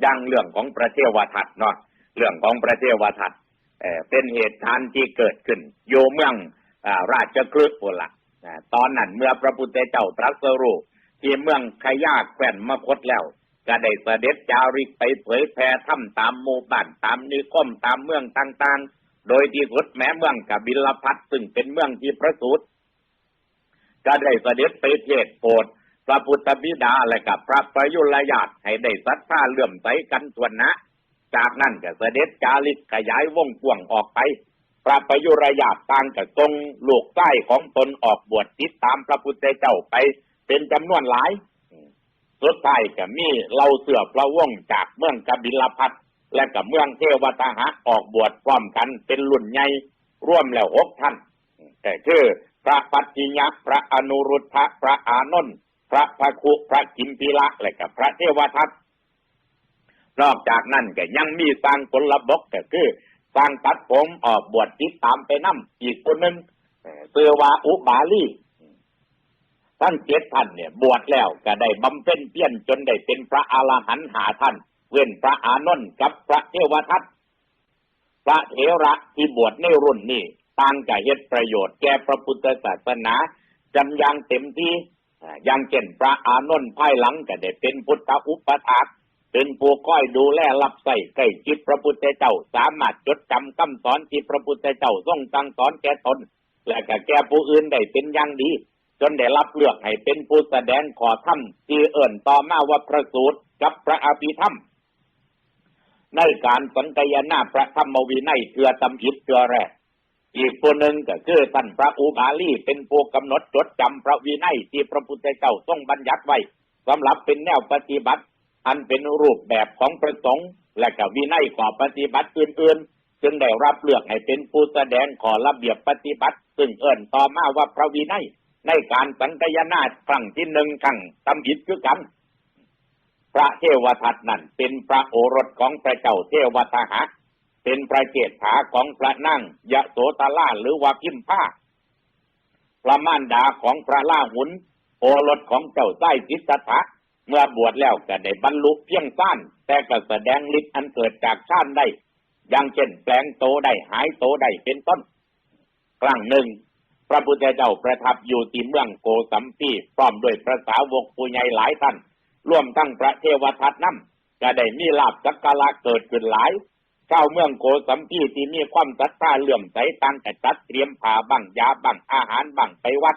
อย่างเรื่องของประเทวทัตเนาะเรื่องของประเทวทัตเเป็นเหตุการณ์ที่เกิดขึ้น โยเมืองอราชคลึกพุ่นละตอนนั้นเมื่อพระพุทธเจ้าตรัสรู้ที่เมืองขยาแคว้นมคตแล้ว ก็ได้เสด็จจาริกไปเผยแผ่ถ้ำตามหมู่บ้านตามนิคมตามเมืองต่างๆ โดยที่สุดแม้เมืองกบิลพัทซึ่งเป็นเมืองที่ประสูติก็ได้เสด็จไปเทศโปรด พระพุทธบิดาและกับพระประยุรญาติให้ได้ศรัทธาเลื่อมใสกันส่วนนะ จากนั้นก็เสด็จจาริกขยายวงกว้างออกไป พระประยุรญาติต่างก็ทรงลูกใต้ของตนออกบวชติดตามพระพุทธเจ้าไปเป็นจำนวนหลาย สุดท้ายก็มีเราเสือพระวงจากเมืองกบิลพัทและกับเมืองเทวตหะออกบวชพร้อมกันเป็นรุ่นใหญ่ร่วมแล้วหกท่าน แต่คือพระปัจจิยะพระอนุรุทธะพระอานนท์ พระภคุพระกิมพิละและกับพระเทวทัตนอกจากนั้นก็ยังมีสร้างผลบกก็คือสร้างตัดผมออกบวชติดตามไปน้ำอีกคนหนึ่งเอ่อเสือวาอุบาลีท่านเจ็ดท่านเนี่ย บวชแล้วก็ได้บำเพ็ญเพียรจนได้เป็นพระอรหันต์หาท่าน เว้นพระอานนท์กับพระเทวทัตพระเถระที่บวชในรุ่นนี้ต่างกับเฮ็ดประโยชน์แก่พระพุทธศาสนาจำยังเต็มที่ อย่างเช่นพระอานนท์ภายหลังก็ได้เป็นพุทธอุปถากเป็นผู้ก้อยดูแลรับใส่ใกล้ชิดพระพุทธเจ้า สามารถจดจำคำสอนที่พระพุทธเจ้าทรงสั่งสอนแก่ตนและก็แก่ผู้อื่นได้เป็นอย่างดี จนได้รับเลือกให้เป็นผู้แสดงขอธรรมที่เอิ่นต่อมาว่าพระสูตรกับพระอภิธรรม ในการสังกยนาพระธรรมวินัยเพื่อตำอิดเพื่อแรก อีกคนหนึ่งก็คือท่านพระอุบาลีเป็นผู้กำหนดจดจำพระวินัยที่พระพุทธเจ้าทรงบัญญัติไว้สำหรับเป็นแนวปฏิบัติ อันเป็นรูปแบบของพระสงฆ์และก็วินัยขอปฏิบัติอื่นๆ จึงได้รับเลือกให้เป็นผู้แสดงขอระเบียบปฏิบัติ ซึ่งเอิ่นต่อมาว่าพระวินัยในการสังกายนาครั้งที่หนึ่งครั้งตำอิดคือกัน พระเทวทัตนั่นเป็นพระโอรสของพระเจ้าเทวทหะ เป็นพระเจษฐาของพระนั่งยะโสตล่าหรือว่าพิมพาพระมารดาของพระล่าหุนโอรสของเจ้าไส้จิตตถะเมื่อบวชแล้วก็ได้บรรลุเพียงสั้นแต่ก็แสดงฤทธิ์อันเกิดจากชาติได้อย่างเช่นแปลงโตได้หายโตได้เป็นต้น ครั้งหนึ่ง พระพุทธเจ้าประทับอยู่ที่เมืองโกสัมพีพร้อมด้วยพระสาวกผู้ใหญ่หลายท่าน ร่วมทั้งพระเทวทัตนั่มก็ได้มีลาบสักการะเกิดขึ้นหลาย ชาวเมืองโกสัมพีที่มีความศรัทธาเลื่อมใสต่างแต่จัดเตรียมผ้าบังยาบังอาหารบังไปวัด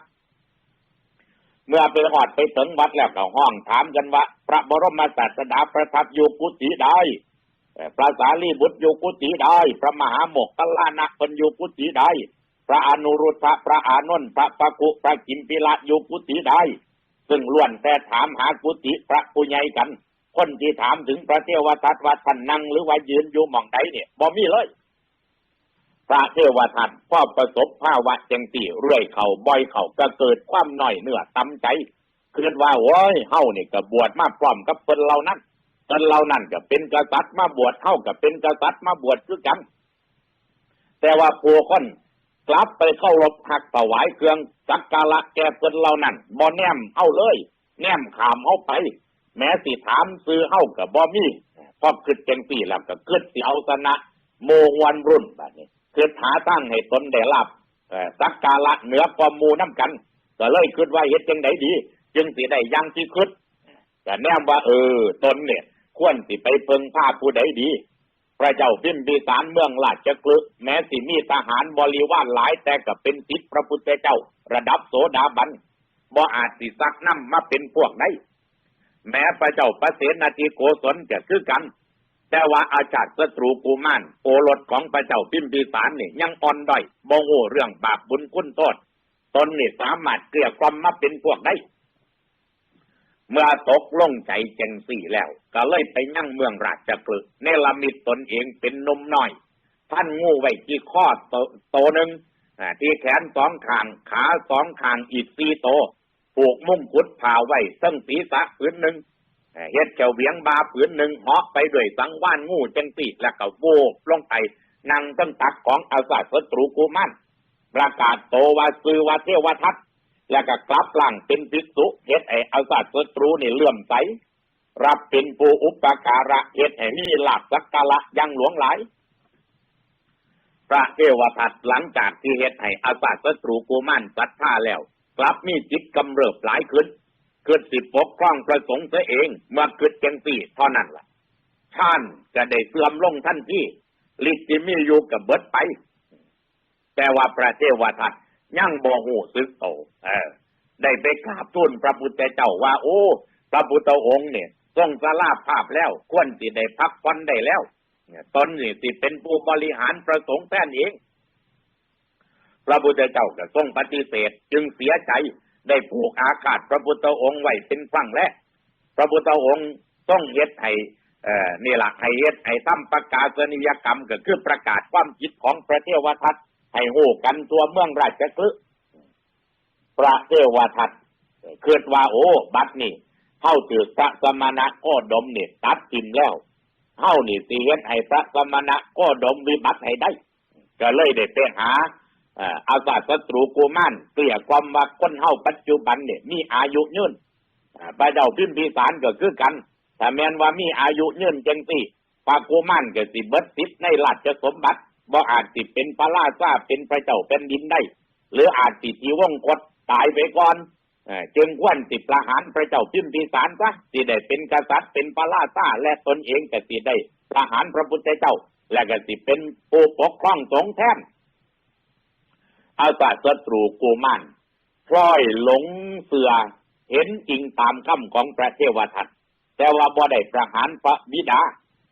เมื่อไปหอดไปถึงวัดแล้วก็ห้องถามกันว่า พระบรมศาสดาประทับอยู่กุฏิใดพระสารีบุตรอยู่กุฏิใดพระมหาโมกขลานะคนอยู่กุฏิใดพระอนุรุทธะพระอานนท์พระปะกุพระกิมพิละอยู่กุฏิใดซึ่งล้วนแต่ถามหากุฏิพระผู้ใหญ่กัน คนที่ถามถึงพระเทวทัตว่าท่านนั่งหรือว่ายืนอยู่หม่องใดเนี่ยบ่มีเลย พระเทวทัตพ่อประสบภาวะจังสี่เรื่อยเข่าบ่อยเข่าก็เกิดความหน่อยเนื้อตำใจคิดว่าโอ้ยเฮาเนี่ยก็บวชมาพร้อมกับเพิ่นเหล่านั้นเพิ่นเหล่านั้นก็เป็นกษัตริย์มาบวชเฮาก็เป็นกษัตริย์มาบวชคือกันแต่ว่าผู้คนกลับไปเข้ารบหักถวายเครื่องสักการะแก่เพิ่นเหล่านั้นบ่แนมเฮาเลย แนมขามเฮาไป แม้สิถามซื้อเฮ้าก็บ่มีพอคิดจังสี่แล้วก็คิดสิเอาชนะโมวันรุ่นแบบนี้คือหาตั้งให้ตนได้รับสักการะเหนือความมูน้ำกัน ก็เลยคิดว่าเฮ็ดจังไดดี จึงสิได้ยังที่คิดแต่แนมว่าเออตนเนี่ย ควรสิไปเพิงผ้าผู้ใดดี พระเจ้าพิมพิสารเมืองราชกฤห์แม้สิมีทหารบริวารหลายแต่ก็เป็นสิทธิพระพุทธเจ้า ระดับโสดาบันบ่อาจสิซักน้ำมาเป็นพวกไหน แม้พระเจ้าประเสนาธิโกศลจะคือกัน แต่ว่าอาจารย์ศัตรูกูมานโอรสของพระเจ้าพิมพิสารนี่ยังอ่อนด้อยบ่โง่เรื่องบาปบุญคุณโทษตนนี่สามารถเกลี่ยกล่อมมาเป็นพวกได้ เมื่อตกลงใจเจงสี่แล้ว ก็เลยไปนั่งเมืองราชกฤห์เนรมิตตนเองเป็นนมน้อย ท่านงูไว้ที่ข้อโตโตหนึ่งที่แขนสองข้าง ขาสองข้างอีกสี่โต ผูกมุ่งกุดผ่าไว้ซึ่งศีรษะผืนหนึ่งเฮ็ดเจ้าเวียงบาผืนหนึ่งเหาะไปด้วยสังว่านงูจังสีแล้วก็โวบลงไปนั่งตั้งตักของอาสาศัตรูกูมันประกาศโตวาซือวาเทวทัตแล้วก็กลับหลังเป็นภิกษุเฮ็ดไออาสาศัตรูนี่เลื่อมใสรับเป็นผู้อุปการะเหตุให้มีลาภสักการะยังหลวงหลายพระเทวทัตหลังจากที่เหตุให้อาสาศัตรูกูมั่นศรัทธาแล้ว กลับมีจิตกำเริบหลายขึ้นเกิดสิปกครองประสงค์เสียเองเมื่อเกิดจังสี่เท่านั้นล่ะท่านจะได้เสื่อมลงทันทีฤทธิ์มีอยู่กับเบิดไป แต่ว่าพระเทวทัตยังบ่หูซึกโตเออ ได้ไปกราบทูลพระพุทธเจ้าว่า โอ้ พระพุทธองค์เนี่ยทรงสลาภาพแล้ว ควรสิได้พักผ่อนได้แล้วเนี่ยตนนี่สิเป็นผู้บริหารประสงค์แท่นเอง พระพุทธเจ้าก็ทรงปฏิเสธ จึงเสียใจได้ผูกอาฆาตพระพุทธองค์ไว้เป็นครั้งแรกพระพุทธองค์ต้องเฮ็ดให้เอ่อนี่ละให้เฮ็ดให้ทำประกาศนียกรรมก็คือประกาศความคิดของพระเทวทัตให้ฮู้กันตัวเมืองราชคลึพระเทวทัตเคิดว่าโอ้ บัดนี่เฮาถือพระสมณะโคดมนี่ตัดทิมแล้วเฮานี่สิเฮ็ดให้พระสมณะโคดมวิบัติให้ได้ ก็เลยได้ไปหา อาสาศัตรูกูมานเกลี่ยความว่าคนเฮาปัจจุบันเนี่ยมีอายุยืนอ่าพระเจ้าพิมพิสารก็คือกันถ้าแม้นว่ามีอายุยืนจังสี่พระกูมานก็สิเบิดสิทธิ์ในราชสมบัติบ่อาจสิเป็นพระราชาเป็นพระเจ้าเป็นดินได้ หรืออาจสิทีวงกฎตายไปก่อนเจึงควรสิประหารพระเจ้าพิมพิสารซะสิได้เป็นกษัตริย์เป็นพระราชาและตนเองก็สิได้ประหารพระพุทธเจ้า และก็สิเป็นผู้ปกครองสงฆ์แทน อาสาศัตรูกูมานพลอยหลงเสือ เห็นจริงตามคำของพระเทวทัตแต่ว่าบ่ได้ประหารพระบิดา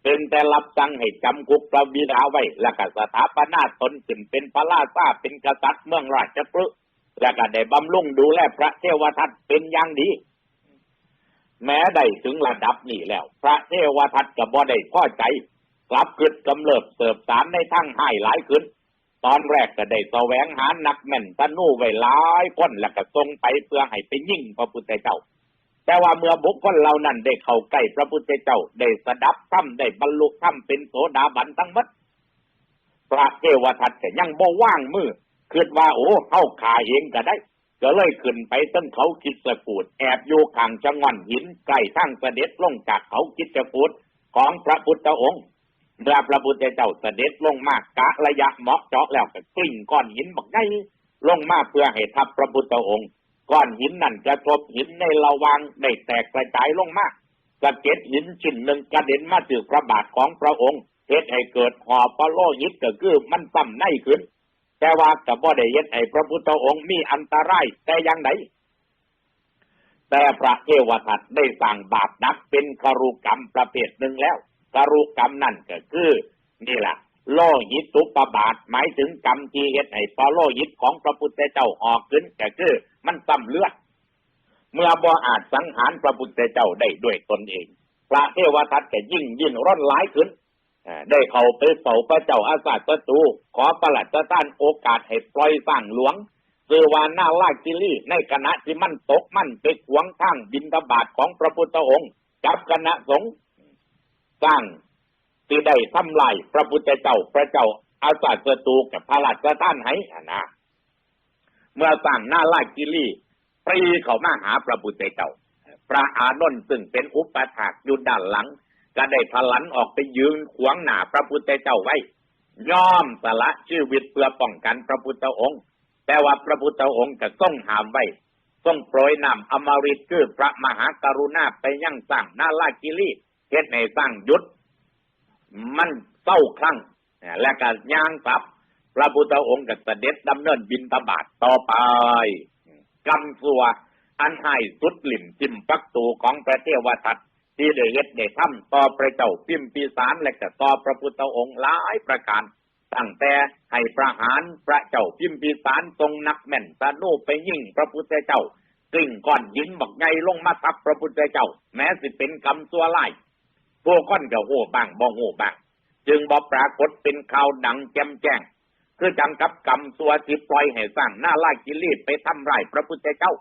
เป็นแต่รับสั่งให้จำคุกพระบิดาไว้ แล้วก็สถาปนาตนขึ้นเป็นพระราชาเป็นกษัตริย์เมืองราชพฤกษ์แล้วก็ได้บำรุงดูแลพระเทวทัตเป็นอย่างดี แม้ได้ถึงระดับนี้แล้ว พระเทวทัตก็บ่ได้พอใจกลับกึดกำเริบเสิบสารในทั้งให้หลายขึ้น ตอนแรกก็ได้แสวงหานักแม่นตะนู่ไว้หลายคนแล้วก็ส่งไปเพื่อให้ไปยิ่งพระพุทธเจ้า แต่ว่าเมื่อบุคคลเหล่านั้นได้เข้าใกล้พระพุทธเจ้า ได้สดับธรรมได้บรรลุธรรมเป็นโสดาบันทั้งหมดพระเทวทัตก็ยังบ่ว่างมือคิดว่าโอ้เข้าขาเองก็ได้ ก็เลยขึ้นไปตั้งเขาคิดสกูดแอบอยู่ข้างจังหวันหินใกล้ทั้งเสด็จลงจากเขาคิดสกูดของพระพุทธองค์ เมื่อพระพุทธเจ้าเสด็จลงมากะระยะเหมาะเจาะแล้วก็กลิ้งก้อนหินบักไงลงมาเพื่อให้ทับพระพุทธองค์ก้อนหินนั่นกระทบหินในระวางได้แตกกระจายลงมาสะเก็ดหินชิ้นหนึ่งกระเด็นมาถึงพระบาทของพระองค์เหตุให้เกิดหอบพระโลหิตก็คือมันซ้ำในขึ้น แต่ว่าก็บ่ได้เฮ็ดให้พระพุทธองค์มีอันตรายแต่อย่างใดแต่พระเทวทัตได้สั่งบาปนักเป็นคารุกรรมประเภทหนึ่งแล้ว คารุกรรมนั่นก็คือนี่แหละโลหิตตุปบาทหมายถึงกรรมที่เฮ็ดให้พระโลหิตของพระพุทธเจ้าออกขึ้นก็คือ มันซ้ำเลือด เมื่อบ่อาจสังหารพระพุทธเจ้าได้ด้วยตนเอง พระเทวทัตก็ยิ่งยิ่งร้อนร้ายขึ้นได้เข้าไปเฝ้าพระเจ้าอาสาศัตรูขอประหลัดต้านโอกาสให้ปล่อยสร้างหลวงคือวาหน้าลากิลี่ในคณะที่มั่นตกมั่นไปขวงทางบินทบาทของพระพุทธองค์จับคณะสงฆ์ สร้างที่ได้ทำลายพระพุทธเจ้าพระเจ้าอาสาศัตรูกับพระราชท่านให้อะนะเมื่อสร้างหน้าลากิลีปรีเขามาหาพระพุทธเจ้า พระอานนท์ซึ่งเป็นอุปถากอยู่ด้านหลัง ก็ได้พลันออกไปยืนขวางหน้าพระพุทธเจ้าไว้ ย่อมสละชีวิตเพื่อป้องกันพระพุทธองค์ แต่ว่าพระพุทธองค์ก็ทรงหามไว้ทรงโปรยนำอมฤตคือพระมหากรุณาไปยังสร้างนาลากิลี ฮ็ดให้สร้างยุด มันเศร้าคลั่งและก็ย่างกลับ พระพุทธองค์ก็เสด็จดำเนินบินตบาทต่อไปกำสัว อันให้สุดหลิ่มจิมปักตูของพระเทวทัตที่ได้เฮ็ดได้ทำต่อพระเจ้าพิมพิสารและก็ต่อพระพุทธองค์หลายประการตั้งแต่ให้ประหารพระเจ้าพิมพิสารทรงนักแม่นตะนูไปยิ่งพระพุทธเจ้ากลิ้งก้อนหินบักไงลงมาทับพระพุทธเจ้า แม้สิเป็นกรรมซัวไล่ พวกก้อนก็โห่บ้างบ่โห่บ้าง จึงบ่ปรากฏเป็นข่าวดังแจ่มแจ้ง คือจังกับกรรมสัวที่ปล่อยให้สร้างหน้าลากิลีไปทำร้ายพระพุทธเจ้า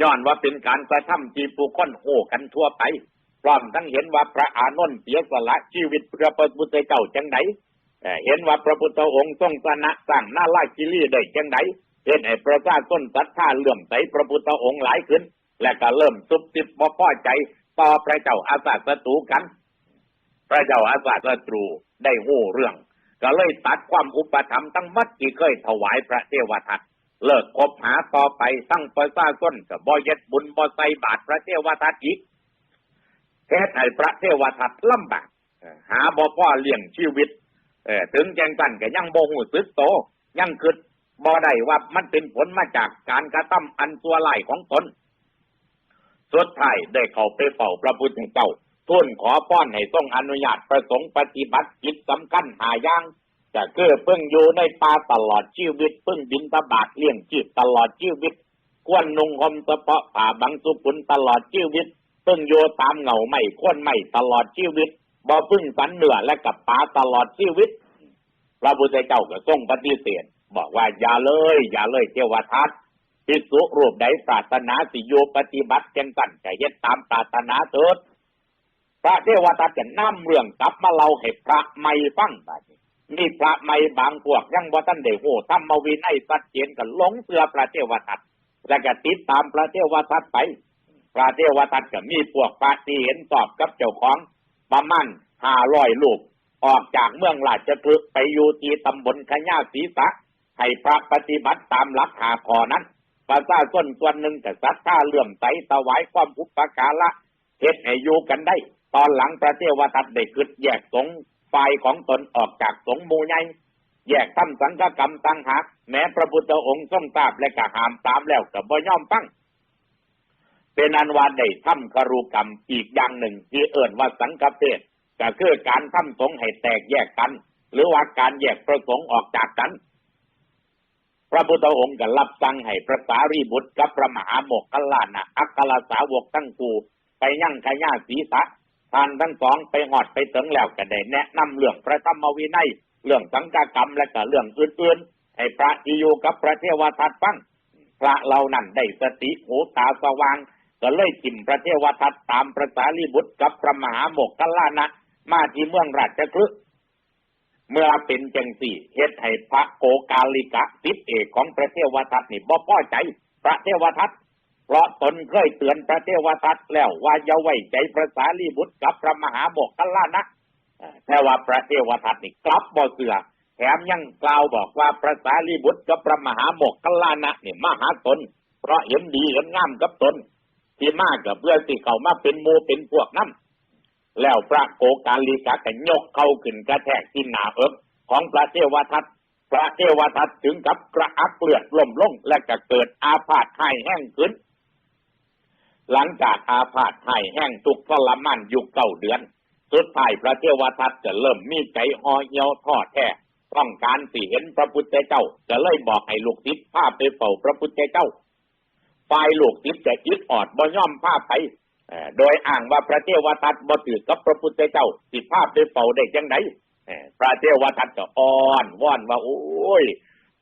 ย้อนว่าเป็นการกระทำที่ผู้คนโห่กันทั่วไปพร้อมทั้งเห็นว่าพระอานนท์เสียสละชีวิตเพื่อพระพุทธเจ้าจังไดเอ่อเห็นว่าพระพุทธองค์ทรงชนะสร้างหน้าลากิลีได้จังไดเห็นไอ้ประชาชนศรัทธาเลื่อมใสพระพุทธองค์หลายขึ้น และก็เริ่มซุบซิบบ่พอใจ ต่อพระเจ้าอาสาศัตรูกัน พระเจ้าอาสาศัตรูได้หู้เรื่อง ก็เลยตัดความอุปถัมภ์ทั้งมัดที่เคยถวายพระเทวทัตเลิกคบหาต่อไปตั้งประสาส้นกับบ่เย็ดบุญบ่ใส่บาตรพระเทวทัตอีกแค่ให้พระเทวทัตลำบากหาบ่พ่อเลี้ยงชีวิตเอถึงแจงกันก็ยังบ่หูสึกโต ยังคิดบ่ได้ว่ามันเป็นผลมาจากการกระทำอันตัวไล่ของตน สุดท้ายได้เข้าไปเฝ้าพระพุทธเจ้าทูลขอป้อนให้ทรงอนุญาตประสงค์ปฏิบัติกิจสำคัญหาอย่างจะคือเพิ่งอยู่ในป่าตลอดชีวิตเพิ่งบินตบาทเลี้ยงชีพตลอดชีวิตควรนุ่งห่มเฉพาะผ้าบางสุกุลตลอดชีวิตเพิ่งโยตามเหงาไม่ควรไม่ตลอดชีวิตบ่พึ่งสันเหนือและกับป่าตลอดชีวิต พระพุทธเจ้าก็ทรงปฏิเสธบอกว่าอย่าเลย อย่าเลยเทวทัต พิสุรูปใดปรารถนาสิโยปฏิบัติจังกันจะเฮ็ดตามปรารถนาเถิดพระเทวทัตจะนำเรื่องกลับมาเล่าให้พระไม่ฟังบัดนี้มีพระไม่บางพวกยังบ่ทันได้โหธรรมวินัยชัดเจนกันหลงเสือพระเทวทัตแล้วก็ติดตามพระเทวทัตไป พระเทวทัตก็มีพวกพระที่เห็นสอบกับเจ้าของประมาณห้าร้อยลูก ออกจากเมืองราชพฤกษ์ไปอยู่ที่ตำบลขย่าศรีสะให้พระปฏิบัติตามหลักหาขอนั้น ประชาชนส่วนหนึ่งก็ศรัทธาเลื่อมใสถวายความอุปการะเฮ็ดให้อยู่กันได้ ตอนหลังพระเทวทัตได้ขึ้แยกสงฝ่ายของตนออกจากสงมูใหญ่แยกทำสังฆกรรมต่างหากแม้พระพุทธองค์ทรงทราบและก็ห้ามตามแล้วก็บ่ยอมฟังเป็นอันว่าได้ทำคารุกรรมอีกอย่างหนึ่งที่เอิ่นว่าสังฆเพศก็คือการทำสงให้แตกแยกกัน หรือว่าการแยกประสงค์ออกจากกัน พระพุทธองค์ก็รับสั่งให้พระสารีบุตรกับพระมหาโมกขลานะอัครสาวกทั้งคู่ไปยั่งขย่าศีสะทานทั้งสองไปหอดไปถึงแล้วก็ได้แนะนำเรื่องพระธรรมวินัยเรื่องสังฆกรรมและก็เรื่องอื่นๆให้พระที่อยู่กับพระเทวทัตฟังพระเหล่านั้นได้สติหูตาสว่างก็เลยจิมพระเทวทัตตามพระสารีบุตรกับพระมหาโมกขลานะมาที่เมืองราชคฤห์ เมื่อเป็นจังสี่เฮ็ดให้พระโกกาลิกะสิทธิเอกของพระเทวทัตนี่บ่พอใจ พระเทวทัตเพราะตนเคยเตือนพระเทวทัตแล้วว่าอย่าไว้ใจพระสารีบุตรกับพระมหาโมกขลานะแต่ว่าพระเทวทัตนี่กลับบ่เสือแถมยังกล่าวบอกว่าพระสารีบุตรกับพระมหาโมกขลานะนี่มหาตน เพราะเห็นดีเห็นงามกับตนที่มากกับเพื่อสิเขามาเป็นหมูเป็นพวกน้ำ แล้วพระโกกาลีกะก็ยกเข้าขึ้นกระแทกที่หนาเอิบของพระเทวทัตพระเทวทัตถึงกับกระอักเลือดล่มลงและก็เกิดอาพาธไห้แห้งขึ้น หลังจากอาพาธไห้แห้งทุกทรมานอยู่เก้าเดือน สุดท้ายพระเทวทัตจะเริ่มมีใจห่อเหี่ยวท้อแท้ต้องการสิเห็นพระพุทธเจ้าจะเลยบอกให้ลูกศิษย์พาไปเฝ้าพระพุทธเจ้าฝ่ายลูกศิษย์จะยึดออดบ่ย่อมพาไป โดยอ้างว่าพระเทวทัตบ่ถือกับพระพุทธเจ้าสิพาไปเฝ้าได้จังไดพระเทวทัตก็อ้อนว่อนว่าโอ้ย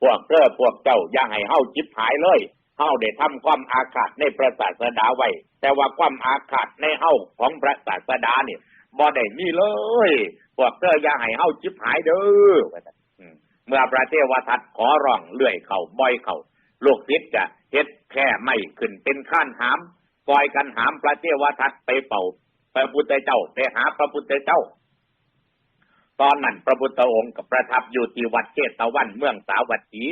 พวกเจ้าพวกเจ้าอย่าให้เฮาจิบหายเลยเฮาได้ทำความอาฆาตในพระศาสดาไว้ แต่ว่าความอาฆาตในเฮาของพระศาสดาเนี่ยบ่ได้มีเลย พวกเจ้าอย่าให้เฮาจิบหายเด้อเมื่อพระเทวทัตขอร้องเลื่อยเข้าบ่อยเข้าลูกศิษย์จะเฮ็ดแค่ไม่ขึ้นเป็นข้านหาม ปล่อยกันหามพระเทวทัตไปเป่าพระพุทธเจ้าไปหาพระพุทธเจ้า ตอนนั้นพระพุทธองค์กับประทับอยู่ที่วัดเชตวันเมืองสาวัตถี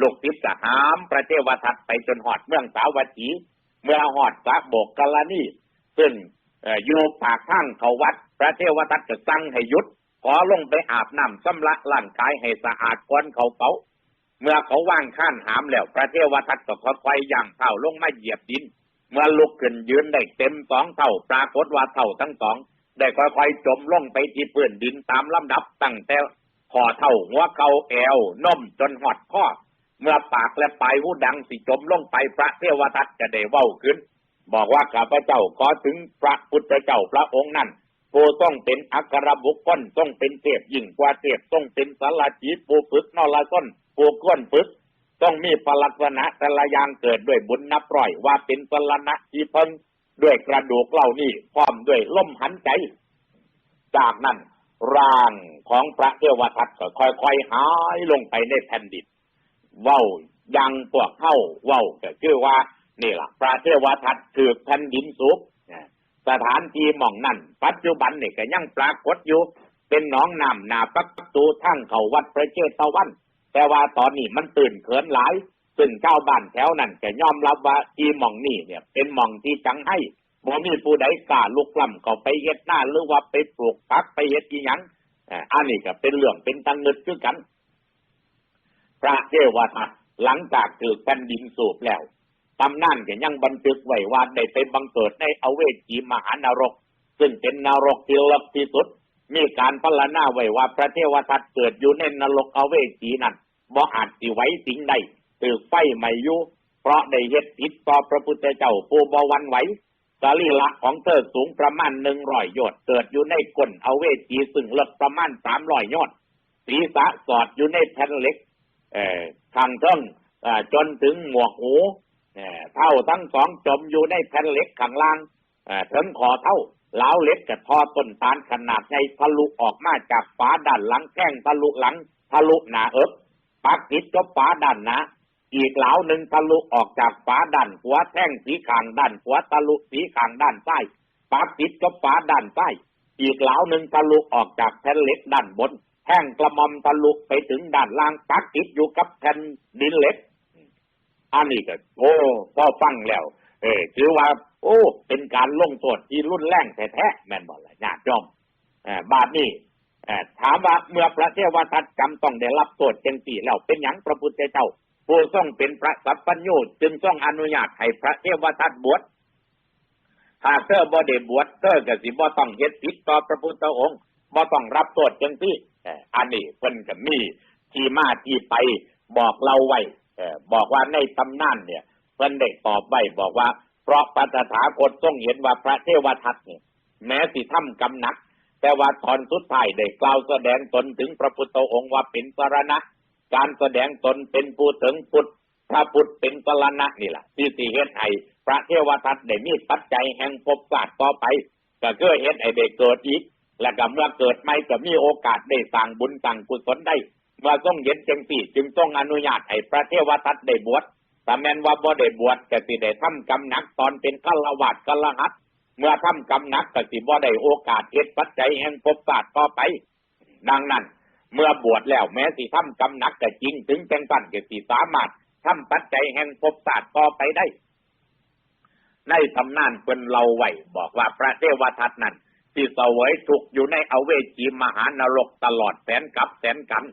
ลูกศิษย์จะหามพระเทวทัตไปจนหอดเมืองสาวัตถี เมื่อหอดสาโบกกลานีซึ่งอยู่ปากทางเขาวัด พระเทวทัตจะสั่งให้หยุดขอลงไปอาบน้ำสำระร่างกายให้สะอาดก่อนเขาเป๋าเมื่อเขาว่างข้านหามแล้ว พระเทวทัตก็ค่อยๆย่างเท้าลงมาเหยียบดิน เมื่อลุกขึ้นยืนได้เต็มสองเท่า ปรากฏว่าเท่าทั้งสองได้ค่อยๆจมลงไปที่พื้นดินตามลำดับตั้งแต่คอเท่าหัวเข่าแอวน่มจนหอดข้อ เมื่อปากและปลายหูดังสิจมลงไปพระเทวทัตจะได้เว้าขึ้น บอกว่าข้าพเจ้าขอถึงพระพุทธเจ้าพระองค์นั้นผู้ต้องเป็นอัครบุคคลต้องเป็นเทพยิ่งกว่าเทพต้องเป็นสารจีผู้ฝึกนรส้นผู้ก้นฝึก ต้องมีพลักษณะแต่ละอย่างเกิดด้วยบุญนับร้อย ว่าเป็นสรณะที่เพิ่งด้วยกระดูกเหล่านี้พร้อมด้วยลมหันใจ จากนั้นร่างของพระเทวทัตก็ค่อยๆหายลงไปในแผ่นดินเว้ายังพวกเข้าเว้าก็คือว่านี่ล่ะพระเทวทัตถือแผ่นดินสูบสถานที่หม่องนั่นปัจจุบันนี่ก็ยังปรากฏอยู่ เป็นหนองน้ำนาประตูทั้งเขาวัดพระเจตวัน แต่ว่าตอนนี้มันตื่นเขินหลาย ซึ่งชาบ้านแถวนั้นจะยอมรับว่าที่หม่องนี่เนี่ย เป็นหม่องที่จังให้บ่มีผู้ใดกล้าลุกล้ำเข้าไปเฮ็ดหน้าหรือว่าไปปลูกพักไปเฮ็ดอีหยังอันนี้ก็เป็นเรื่องเป็นตังเงิดคือกัน พระเทวทัตหลังจากถูกแผ่นดินสูบแล้วตำนานก็ยังบันทึกไว้ว่าได้ไปบังเกิดในอเวจีมหานรก ซึ่งเป็นนรกที่ลึกที่สุด มีการพรรณนาไว้ว่า พระเทวทัตเกิดอยู่ในนรกอเวจีนั้นบ่อาจสิไว้สิงใดถือไฟไม่ยู่เพราะได้เฮ็ดผิดต่อพระพุทธเจ้าผู้บวันไหวสรีระของเธอสูงประมาณหนึ่งร้อยยชน์เกิดอยู่ในก้นอเวจีซึ่งลึกประมาณสามร้อยยชน์ศีรษะสอดอยู่ในแผ่นเหล็กเอ่อข้างเทิงจนถึงหมวกหูเอ่อเท่าทั้งสองจมอยู่ในแผ่นเหล็กข้างล่างเอ่อถึงคอเท่า เหล้าเล็กกับทอต้นตาลขนาดใหญ่ทะลุออกมาจากฝาด้านหลังแข้งทะลุหลังทะลุหนาเอิบปักติดกับฝาด้านหนาอีกเหลาหนึ่งทะลุออกจากฝาด้านหัวแท่งสีขางด้านหัวทะลุสีขางด้านใต้ปักติดกับฝาด้านใต้อีกเหลาหนึ่งทะลุออกจากแผ่นเหล็กด้านบนแท่งกระมอมทะลุไปถึงด้านล่างปักติดอยู่กับแผ่นดินเหล็กอันนี้ก็โอ้พอฟังแล้ว เออถือว่า โอ้ เป็นการลงโทษที่รุนแรงแท้ๆแม่นบอกละญาติโยมเออบาดนี้เอ่อถามว่าเมื่อพระเทวทัตจำต้องได้รับโทษจังสี่แล้วเป็นหยังพระพุทธเจ้าผู้ทรงเป็นพระสัพพัญญูจึงทรงอนุญาตให้พระเทวทัตบวชหากเธอบ่ได้บวชเธอก็สิบ่ต้องเฮ็ดผิดต่อพระพุทธองค์บ่ต้องรับโทษจังซี่เอออันนี้เพิ่นก็มีที่มาที่ไปบอกเราไว้เออบอกว่าในตำนานเนี่ย เพิ่นได้ตอบไว้บอกว่า เพราะปัตถาคตทรงเห็นว่าพระเทวทัตเนี่ยแม้สิทำกำหนัก แต่ว่าตอนสุดท้ายได้กล่าวแสดงตนถึงพระพุทธองค์ว่าเป็นสรณะ การแสดงตนเป็นผู้ถึงพุทธพระพุทธเป็นสรณะนี่แหละที่สิเฮ็ดให้พระเทวทัตได้มีปัจจัยแห่งภพศาสตร์ต่อไป ก็คือเฮ็ดให้ได้เกิดอีก และก็เมื่อเกิดไม่ก็มีโอกาสได้สร้างบุญสร้างกุศลได้เมื่อทรงเห็นจังสี่จึงทรงอนุญาตให้พระเทวทัตได้บวช แต่แม้นว่าบ่ได้บวชก็สิได้ทำกรรมหนักตอนเป็นฆราวาสฆรหัสเมื่อทำกรรมหนักก็สิบ่ได้โอกาสเฮ็ดปัจจัยแห่งภพศาสตร์ต่อไป ดังนั้น เมื่อบวชแล้วแม้สิทำกรรมหนักก็จริงถึงเป็นสั้นก็สิสามารถทำปัจจัยแห่งภพศาสตร์ต่อไปได้ ในตำนานเพิ่นเราไหวบอกว่าพระเทวทัตนั้นที่เสวยทุกอยู่ในอเวจีมหานรกตลอดแสนกับแสนกัน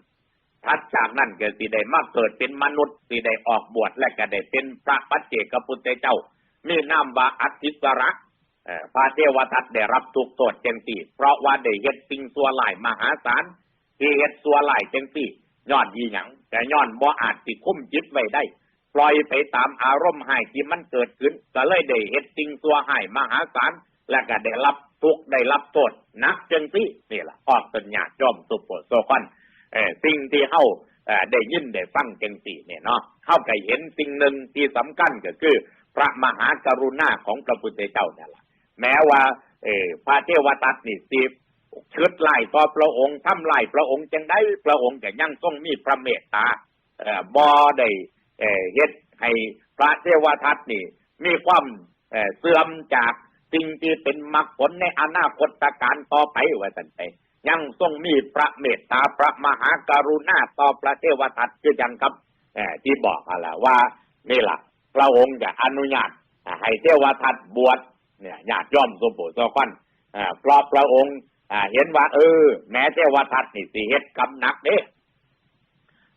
ทัดจากนั้นก็สิได้มาเกิดเป็นมนุษย์สิได้ออกบวชและก็ได้เป็นพระปัจเจกพุทธเจ้า มีนามว่าอัติสระพระเทวทัตได้รับทุกโทษจังสี่เพราะว่าได้เฮ็ดสิ่งซัวหลายมหาศาลที่เฮ็ดซัวหลายจังสี่ย้อนยีหยังแต่ย้อนบ่อาจสิคุ้มจิตไว้ได้ ปล่อยไปตามอารมณ์ให้ที่มันเกิดขึ้น ก็เลยได้เฮ็ดสิ่งซัวให้มหาศาลและก็ได้รับทุกได้รับโทษนักเจังสี่นี่ล่ะออกสัญญาจอมสุโปโซคอน สิ่งที่เฮาได้ยินได้ฟังจังสี่เนี่ยเนาะเฮาก็เห็นสิ่งหนึ่งที่สำคัญก็คือ พระมหากรุณาของพระพุทธเจ้านั่นแหละแม้ว่าพระเทวทัตนี่สิชึดไล่ต่อพระองค์ทำไล่พระองค์จังได้พระองค์ก็ยังทรงมีพระเมตตาเอ่อบ่ได้เฮ็ดให้พระเทวทัตนี่ มีความเสื่อมจากสิ่งที่เป็นมรรคผลในอนาคตการต่อไปว่าซั่นไป ยังทรงมีพระเมตตาพระมหากรุณาต่อพระเทวทัตคือยังครับเอ่ที่บอกมาแล้วว่านี่แหละพระองค์จะอนุญาตให้เทวทัตบวชเนี่ยญาติย่อมสมบูรณ์สกอนอ่าเพราะพระองค์อ่าเห็นว่า เออ แม้เทวทัตนี่สิเฮ็ดกรรมหนักเด้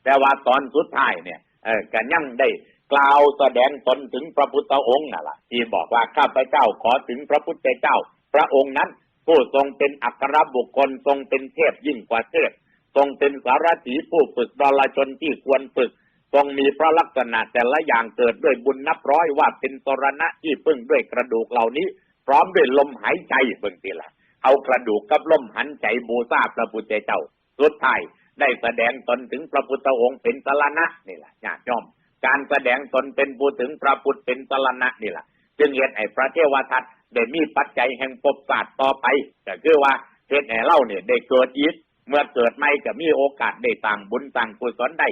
แต่ว่าตอนสุดท้ายเนี่ยเออก็ยังได้กล่าวแสดงตนถึงพระพุทธองค์นั่นแหละที่บอกว่าข้าพเจ้าขอถึงพระพุทธเจ้า พระองค์นั้น ผู้ทรงเป็นอัครบุคคลทรงเป็นเทพยิ่งกว่าเทพทรงเป็นสารถีผู้ฝึกดลชนที่ควรฝึก ทรงมีพระลักษณะแต่ละอย่างเกิดด้วยบุญนับร้อยว่าเป็นสรณะที่พึ่งด้วยกระดูกเหล่านี้ พร้อมด้วยลมหายใจเบิ่งทีละเอากระดูกกับลมหันใจบูชาพระพุทธเจ้า สุดท้ายได้แสดงตนถึงพระพุทธองค์เป็นสรณะนี่แหละญาติโยมการแสดงตนเป็นผู้ถึงพระพุทธเป็นสรณะนี่แหละจึงเห็นไอ้พระเทวทัต ได้มีปัจจัยแห่งภพศาสตร์ต่อไปก็คือว่าเหตุให้เล่าเนี่ยได้เกิดอีกเมื่อเกิดไม่ก็มีโอกาสได้สร้างบุญสร้างกุศลได้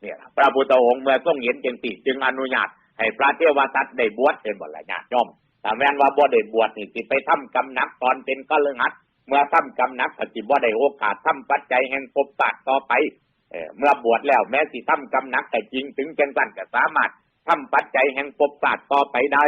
เนี่ยพระพุทธองค์เมื่อทรงเห็นจังสี่จึงอนุญาต ให้พระเทวทัตได้บวชเป็นบรญาติย่อมแต่แม้นว่าบ่ได้บวชนี่สิไปทำกำนักตอนเป็นก็เลือหัดเมื่อทำกำนักก็สิบ่ได้โอกาสทำปัจจัยแห่งภพศาสตร์ต่อไปเออเมื่อบวชแล้วแม้สิทำกำนักแต่จริงถึงจังสันก็สามารถทำปัจจัยแห่งภพศาสตร์ต่อไปได้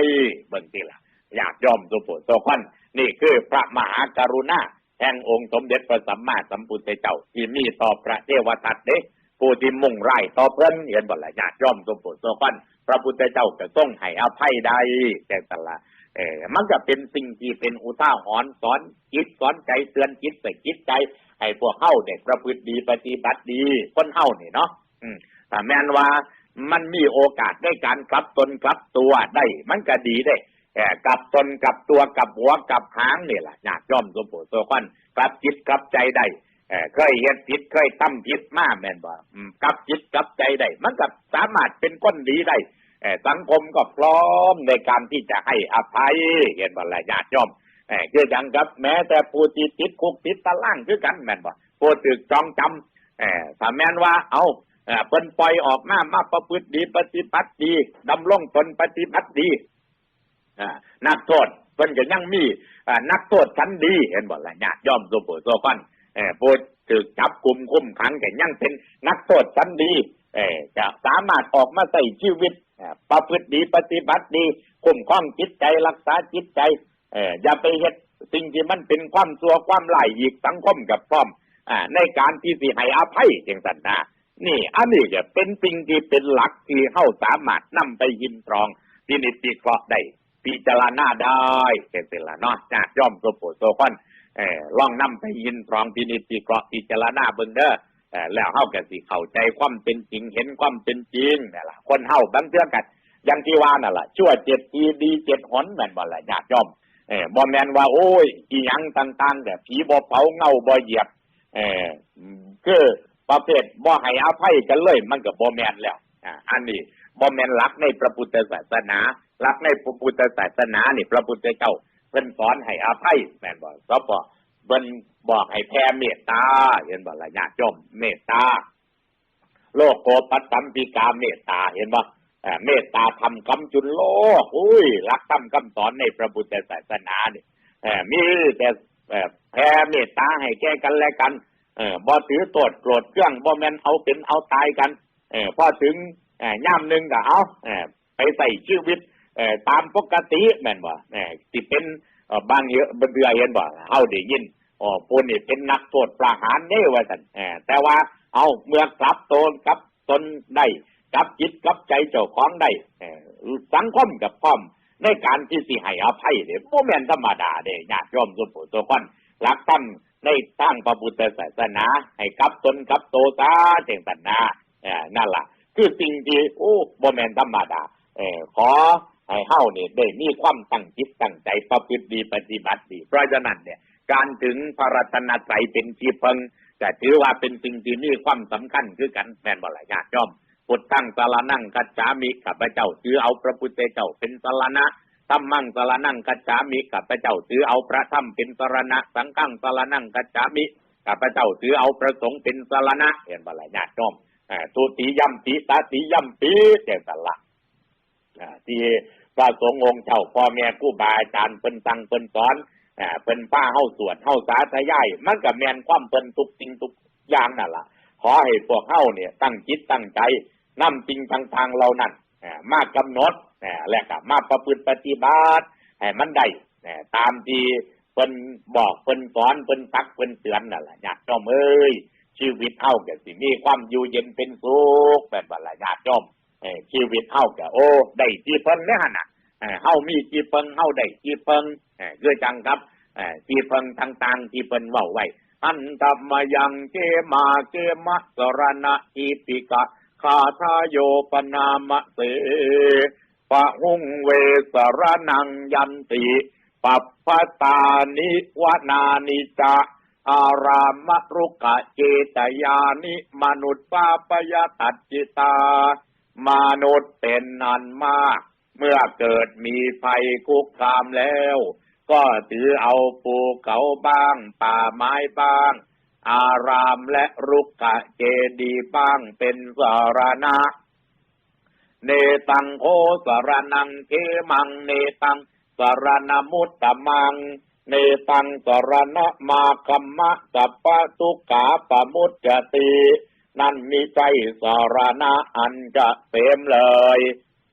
เบิ่งทีละ อยากย่อมสุโภโซคอนนี่คือพระมหากรุณาแห่งองค์สมเด็จพระสัมมาสัมพุทธเจ้าที่มีต่อพระเทวทัตเด้ผู้ที่มุ่งไร่ต่อเพิ่นเห็นบ่ล่ะญาติยอมสุโภโซคอนพระพุทธเจ้าก็ทรงให้อภัยได้แต่ละเออมันก็เป็นสิ่งที่เป็นอุทาหรณ์สอนจิตสอนใจเตือนจิตใส่จิตใจ ให้พวกเฮาเด็กประพฤติดีปฏิบัติดีคนเฮานี่เนาะอืมแต่แม้นว่ามันมีโอกาสในการกลับตนกลับตัวได้ มันก็ดีได้ กับตนกับตัวกับหัวกับหางนี่แหละญาติย่อมสมบูรณ์โซคันกลับจิตกลับใจได้เออเคยเห็นผิดเคยตั้มผิดมาแม่นบ่กลับจิตกลับใจได้ มันก็สามารถเป็นคนดีได้เอ่อสังคมก็พร้อมในการที่จะให้อภัยเห็นบ่ละญาติยมเอ่อคือจังครับ แม้แต่ผู้ที่ติดคุกติดตารางคือกันแม่นบ่ผู้ถูกจองจำเอ่อถ้าแม่นว่า เอาเอ่อเพิ่นปล่อยออกมามาประพฤติดีปฏิบัติดีดำรงตนปฏิบัติดี นักโทษเพิ่นก็ยังมีนักโทษชั้นดี เห็นบ่ละญาติโยมโซโปโซฟันเออผู้ถูกจับกุมคุมขังก็ยังเป็นนักโทษชั้นดี เออจะสามารถออกมาใส่ชีวิตประพฤติดีปฏิบัติดีคุ้มครองจิตใจรักษาจิตใจเอออย่าไปเฮ็ดสิ่งที่มันเป็นความซัวความไล่อีกสังคมกับพร้อมอ่าในการที่สิให้อภัยจังสันนะนี่ อันนี้จะเป็นสิ่งที่เป็นหลักที่เฮาสามารถนำไปยินตรองพินิจพิเคราะห์ได้ พิจารณาได้เป็นสิละเนาะจากย่อมโซโปโซคอนเออลองนำไปยินตรองพินิจพิเคราะห์พิจารณาเบิ่งเด้อแล้วเฮาก็สิเข้าใจความเป็นจริงเห็นความเป็นจริงนั่นล่ะคนเฮาบางเทื่อกันอย่างที่ว่านั่นล่ะชั่วเจ็ดทีดีเจ็ดหนแม่นบ่ล่ะญาติโยมเออบ่แม่นว่าโอ้ยอีหยังต่างๆแบบผีบ่เผาเงาบ่เหยียบเออคือประเภทบ่ให้อภัยกันเลย มันก็บ่แม่นแล้วอ่าอันนี้บ่แม่นหลักในพระพุทธศาสนา หลักในพระพุทธศาสนานี่พระพุทธเจ้าเพิ่นสอนให้อภัยแม่นบ่สปอเพิ่นบอกให้แผ่เมตตาเห็นบ่ละญาติโยมเมตตาโลกโกปัตตัมปิกาเมตตาเห็นบ่เอ่อเมตตาทำกำจุนโลกอุ้ยรักธรรมคำสอนในพระพุทธศาสนาเนี่เอ่อมีแต่แผ่เมตตาให้แก่กันและกันเออบ่ถือโทษโกรธเครื่องบ่แม่นเอาเป็นเอาตายกันเออพอถึงเอ่ย่ำหนึ่งก็เอาเออไปใส่ชีวิต ตามปกติแม่นบ่เออสิเป็นบางเยอะบเดือเห็นบ่เฮาได้ยินอ๋อผู้นี่เป็นนักโทษประหารเด้ว่าซั่นแต่ว่าเอาเมื่อกลับตนกลับตนได้กลับจิตกลับใจเจ้าของได้สังคมกับพร้อมในการที่สิให้อภัยเด้บ่แม่นธรรมดาเด้ญาติโยมสุภุทุกคนหลักธรรมในทางพระพุทธศาสนา ให้กลับตนกลับโตซาจังซั่นนะเออนั่นล่ะ คือสิ่งที่โอ้บ่แม่นธรรมดาเออขอ ให้เฮาเนี่ยได้มีความตั้งจิตตั้งใจประพฤติดีปฏิบัติดี เพราะฉะนั้นเนี่ย การถึงพระรัตนตรัยเป็นที่พึงก็ถือว่าเป็นสิ่งที่มีความสำคัญคือกันแม่นบ่ล่ะญาติโยมพุทธังสารนั่งกัจฉามิข้าพเจ้าถือเอาพระพุทธเจ้าเป็นสารณะธัมมังสารนั่งกัจฉามิข้าพเจ้าถือเอาพระธรรมเป็นสารณะ สังฆังสารนั่งกัจฉามิข้าพเจ้าถือเอาพระสงฆ์เป็นสารณะเห็นบ่ล่ะญาติยมเอ่อทุติยัมปิตาติยัมปิเจ้าสละ ที่พระสงฆ์องค์เจ้าพ่อแม่ครูบาอาจารย์เพิ่นสั่งเพิ่นสอนอ่าเพิ่นป้าเฮาสวดเฮาสาธยายมันก็แมนความเพิ่นทุกสิ่งทุกอย่างนั่นล่ะ ขอให้พวกเฮาเนี่ย ตั้งจิตตั้งใจนำจริงทางๆเหล่านั้นอ่ามากกำหนดอ่าและก็มาประพฤติปฏิบัติให้มันได้อ่าตามที่เพิ่นบอกเพิ่นสอนเพิ่นตักเพิ่นเตือนนั่นล่ะญาติโยมเอ้ยชีวิตเฮาก็สิมีความอยู่เย็นเป็นสุขแบบว่าล่ะญาติโยม ชีวิตเฮาก็โอ้ได้ที่เพิ่งแน่หั่นน่ะเฮามีที่เพิ่งเฮาได้ที่เพิ่งเออคือจังครับเออกี่เพิ่งต่างๆที่เพิ่นเว้าไว้อันธรรมยังเกมาเกมะสรณะอีปิกะคาทายโยปนามะเสปะหุงเวสรนังยันติปัปปตานิวนานิจาอารามรุกะเจตยานิมนุษย์ปาปยตัจิตา มนุษย์เป็นนันมาก เมื่อเกิดมีภัยคุกคามแล้ว ก็ถือเอาภูเขาบ้าง ป่าไม้บ้าง อารามและรุกกะเจดีบ้างเป็นสารณะ เนตังโคสารนังเกมังเนตังสารณมุตตมัง เนตังสารณะมาคัมมะสัพพะทุกขาปมุจจติ นั่นมีใจสารณะอันจะเสมเลย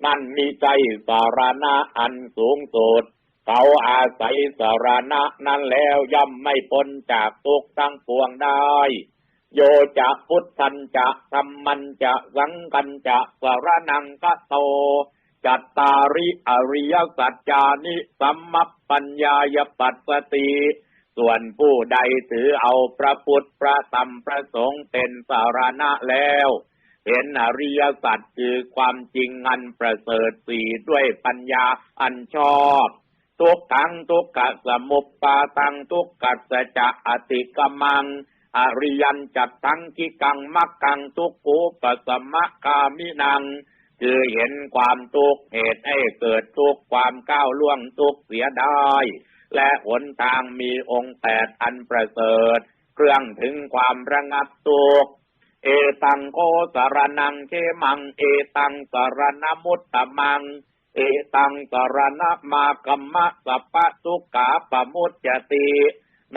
นั่นมีใจสารณะอันสูงสุด เขาอาศัยสารณะนั้นแล้วย่อมไม่พ้นจากทุกทั้งปวงได้ โยจะพุทธันจะธรรมันจะสังกันจะสารนังกะโต จัตตาริอริยสัจจานิสัมมัปปัญญายปัสสติ ส่วนผู้ใดถือเอาพระพุทธพระธรรมพระสงฆ์เป็นสารณะแล้ว เห็นอริยสัจคือความจริงอันประเสริฐสีด้วยปัญญาอันชอบทุกขังทุกขะสมุปปาตังทุกขัสสจะอติกมัง อริยันจัดทั้งกิกังมักกังทุกขุปสมะกามินัง คือเห็นความทุกข์เหตุให้เกิดทุกข์ความก้าวล่วงทุกข์เสียได้ และหนทางมีองค์แปดอันประเสริฐ เครื่องถึงความระงับทุกข์เอตังโคสารนังเคมัง เอตังสารนมุตตมัง เอตังสารณมากัมมะสัพพะทุกขาปมุจจติ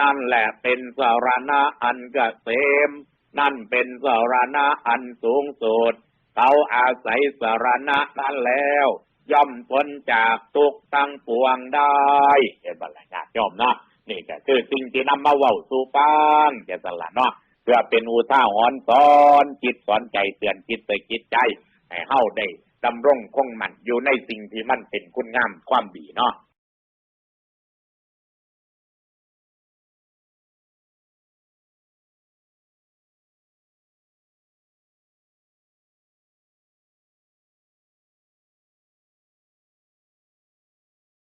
นั่นแหละเป็นสารณะอันเกษม นั่นเป็นสารณะอันสูงสุด เขาอาศัยสารณะนั้นแล้ว ย่อมพ้นจากทุกตั้งปวงได้เห็นบัลลังก์ย่อมเนาะนี่ก็คือสิ่งที่นำมาเว้าสู่ฟังจะสละเนาะเพื่อเป็นอุทาหรณ์สอนจิตสอนใจเตือนจิตเตือนจิตใจให้เฮาได้ดำรงคงมั่นอยู่ในสิ่งที่มันเป็นคุณงามความดีเนาะ